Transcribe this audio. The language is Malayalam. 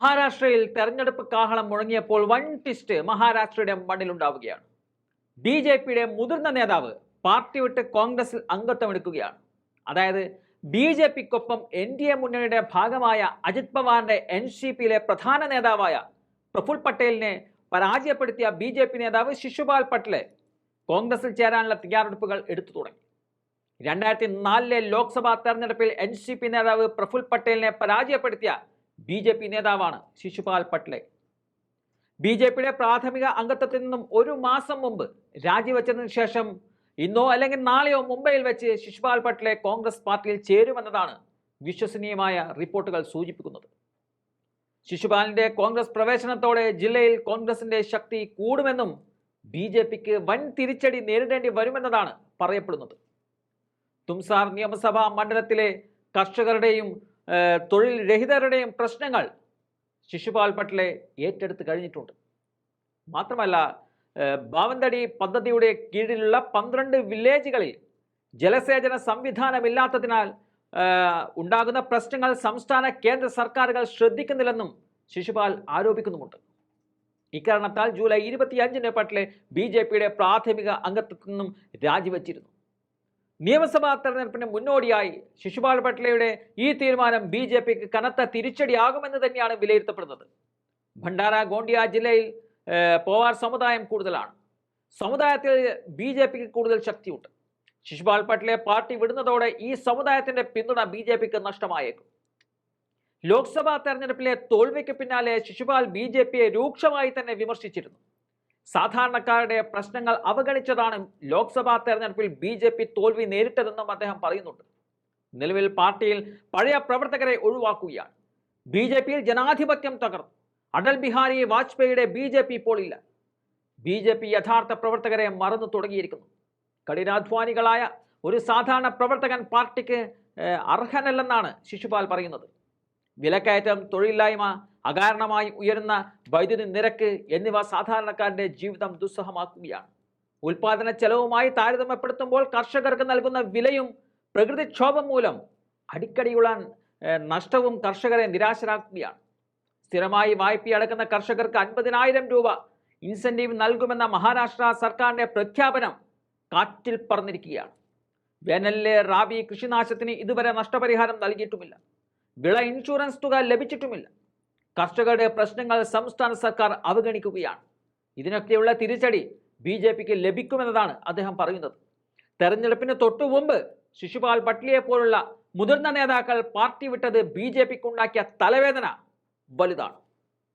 മഹാരാഷ്ട്രയിൽ തെരഞ്ഞെടുപ്പ് കാഹളം മുഴങ്ങിയപ്പോൾ വൺ ട്വിസ്റ്റ് മഹാരാഷ്ട്രയുടെ മണ്ണിലുണ്ടാവുകയാണ് ബി ജെ പിയുടെ മുതിർന്ന നേതാവ് പാർട്ടി വിട്ട് കോൺഗ്രസിൽ അംഗത്വമെടുക്കുകയാണ് അതായത് ബി ജെ പിക്കൊപ്പം എൻ ഡി എ മുന്നണിയുടെ ഭാഗമായ അജിത് പവാറിന്റെ എൻ സി പിയിലെ പ്രധാന നേതാവായ പ്രഫുൽ പട്ടേലിനെ പരാജയപ്പെടുത്തിയ ബി ജെ പി നേതാവ് ശിശുപാൽ പട്ടേൽ കോൺഗ്രസിൽ ചേരാനുള്ള തയ്യാറെടുപ്പുകൾ എടുത്തു തുടങ്ങി. രണ്ടായിരത്തി നാലിലെ ലോക്സഭാ തെരഞ്ഞെടുപ്പിൽ എൻ സി പി നേതാവ് പ്രഫുൽ പട്ടേലിനെ പരാജയപ്പെടുത്തിയ ബി ജെ പി നേതാവാണ് ശിശുപാൽ പട്ലെ. ബി ജെ പിയുടെ പ്രാഥമിക അംഗത്വത്തിൽ നിന്നും ഒരു മാസം മുമ്പ് രാജിവെച്ചതിന് ശേഷം ഇന്നോ അല്ലെങ്കിൽ നാളെയോ മുംബൈയിൽ വെച്ച് ശിശുപാൽ പട്ലെ കോൺഗ്രസ് പാർട്ടിയിൽ ചേരുമെന്നതാണ് വിശ്വസനീയമായ റിപ്പോർട്ടുകൾ സൂചിപ്പിക്കുന്നത്. ശിശുപാലിന്റെ കോൺഗ്രസ് പ്രവേശനത്തോടെ ജില്ലയിൽ കോൺഗ്രസിന്റെ ശക്തി കൂടുമെന്നും ബി ജെ പിക്ക് വൻ തിരിച്ചടി നേരിടേണ്ടി വരുമെന്നതാണ് പറയപ്പെടുന്നത്. തുംസാർ നിയമസഭാ മണ്ഡലത്തിലെ കർഷകരുടെയും തൊഴിൽ രഹിതരുടെയും പ്രശ്നങ്ങൾ ശിശുപാൽ പട്ടേലെ ഏറ്റെടുത്ത് കഴിഞ്ഞിട്ടുണ്ട്. മാത്രമല്ല ബാവന്തടി പദ്ധതിയുടെ കീഴിലുള്ള പന്ത്രണ്ട് വില്ലേജുകളിൽ ജലസേചന സംവിധാനമില്ലാത്തതിനാൽ ഉണ്ടാകുന്ന പ്രശ്നങ്ങൾ സംസ്ഥാന കേന്ദ്ര സർക്കാരുകൾ ശ്രദ്ധിക്കുന്നില്ലെന്നും ശിശുപാൽ ആരോപിക്കുന്നുമുണ്ട്. ഇക്കാരണത്താൽ ജൂലൈ ഇരുപത്തിയഞ്ചിന് പട്ടേലെ ബി ജെ പിയുടെ പ്രാഥമിക അംഗത്വത്തിൽ നിന്നും രാജിവെച്ചിരുന്നു. നിയമസഭാ തെരഞ്ഞെടുപ്പിന് മുന്നോടിയായി ശിശുപാൽ പട്ലയുടെ ഈ തീരുമാനം ബി ജെ പിക്ക് കനത്ത തിരിച്ചടിയാകുമെന്ന് തന്നെയാണ് വിലയിരുത്തപ്പെടുന്നത്. ഭണ്ഡാര ഗോണ്ടിയ ജില്ലയിൽ പോവാർ സമുദായം കൂടുതലാണ്. സമുദായത്തിൽ ബി ജെ പിക്ക് കൂടുതൽ ശക്തിയുണ്ട്. ശിശുപാൽ പട്ലെ പാർട്ടി വിടുന്നതോടെ ഈ സമുദായത്തിന്റെ പിന്തുണ ബി ജെ പിക്ക് നഷ്ടമായേക്കും. ലോക്സഭാ തെരഞ്ഞെടുപ്പിലെ തോൽവിക്ക് പിന്നാലെ ശിശുപാൽ ബി ജെ പിയെ രൂക്ഷമായി തന്നെ വിമർശിച്ചിരുന്നു. സാധാരണക്കാരുടെ പ്രശ്നങ്ങൾ അവഗണിച്ചതാണ് ലോക്സഭാ തെരഞ്ഞെടുപ്പിൽ ബി ജെ പി തോൽവി നേരിട്ടതെന്നും അദ്ദേഹം പറയുന്നുണ്ട്. നിലവിൽ പാർട്ടിയിൽ പഴയ പ്രവർത്തകരെ ഒഴിവാക്കുകയാണ്. ബി ജെ പിയിൽ ജനാധിപത്യം തകർന്നു. അടൽ ബിഹാരി വാജ്പേയിയുടെ ബി ജെ പി ഇപ്പോൾ ഇല്ല. ബി ജെ പി യഥാർത്ഥ പ്രവർത്തകരെ മറന്നു തുടങ്ങിയിരിക്കുന്നു. കഠിനാധ്വാനികളായ ഒരു സാധാരണ പ്രവർത്തകൻ പാർട്ടിക്ക് അർഹനല്ലെന്നാണ് ശിശുപാൽ പറയുന്നത്. വിലക്കയറ്റം തൊഴിലില്ലായ്മ അകാരണമായി ഉയരുന്ന വൈദ്യുതി നിരക്ക് എന്നിവ സാധാരണക്കാരുടെ ജീവിതം ദുസ്സഹമാക്കുകയാണ്. ഉൽപാദന ചെലവുമായി താരതമ്യപ്പെടുത്തുമ്പോൾ കർഷകർക്ക് നൽകുന്ന വിലയും പ്രകൃതിക്ഷോഭം മൂലം അടിക്കടിയുള്ള നഷ്ടവും കർഷകരെ നിരാശരാക്കുകയാണ്. സ്ഥിരമായി വായ്പയടക്കുന്ന കർഷകർക്ക് അൻപതിനായിരം രൂപ ഇൻസെന്റീവ് നൽകുമെന്ന മഹാരാഷ്ട്ര സർക്കാരിന്റെ പ്രഖ്യാപനം കാറ്റിൽ പറന്നിരിക്കുകയാണ് വേനലിലെ റാബി കൃഷിനാശത്തിന് ഇതുവരെ നഷ്ടപരിഹാരം നൽകിയിട്ടുമില്ല. വിള ഇൻഷുറൻസ് തുക ലഭിച്ചിട്ടുമില്ല. കർഷകരുടെ പ്രശ്നങ്ങൾ സംസ്ഥാന സർക്കാർ അവഗണിക്കുകയാണ്. ഇതിനൊക്കെയുള്ള തിരിച്ചടി ബി ജെ പിക്ക് ലഭിക്കുമെന്നതാണ് അദ്ദേഹം പറയുന്നത്. തെരഞ്ഞെടുപ്പിന് തൊട്ടു മുമ്പ് ശിശുപാൽ പട്ലിയെ പോലുള്ള മുതിർന്ന നേതാക്കൾ പാർട്ടി വിട്ടത് ബി ജെ പിക്ക് ഉണ്ടാക്കിയ തലവേദന വലുതാണ്.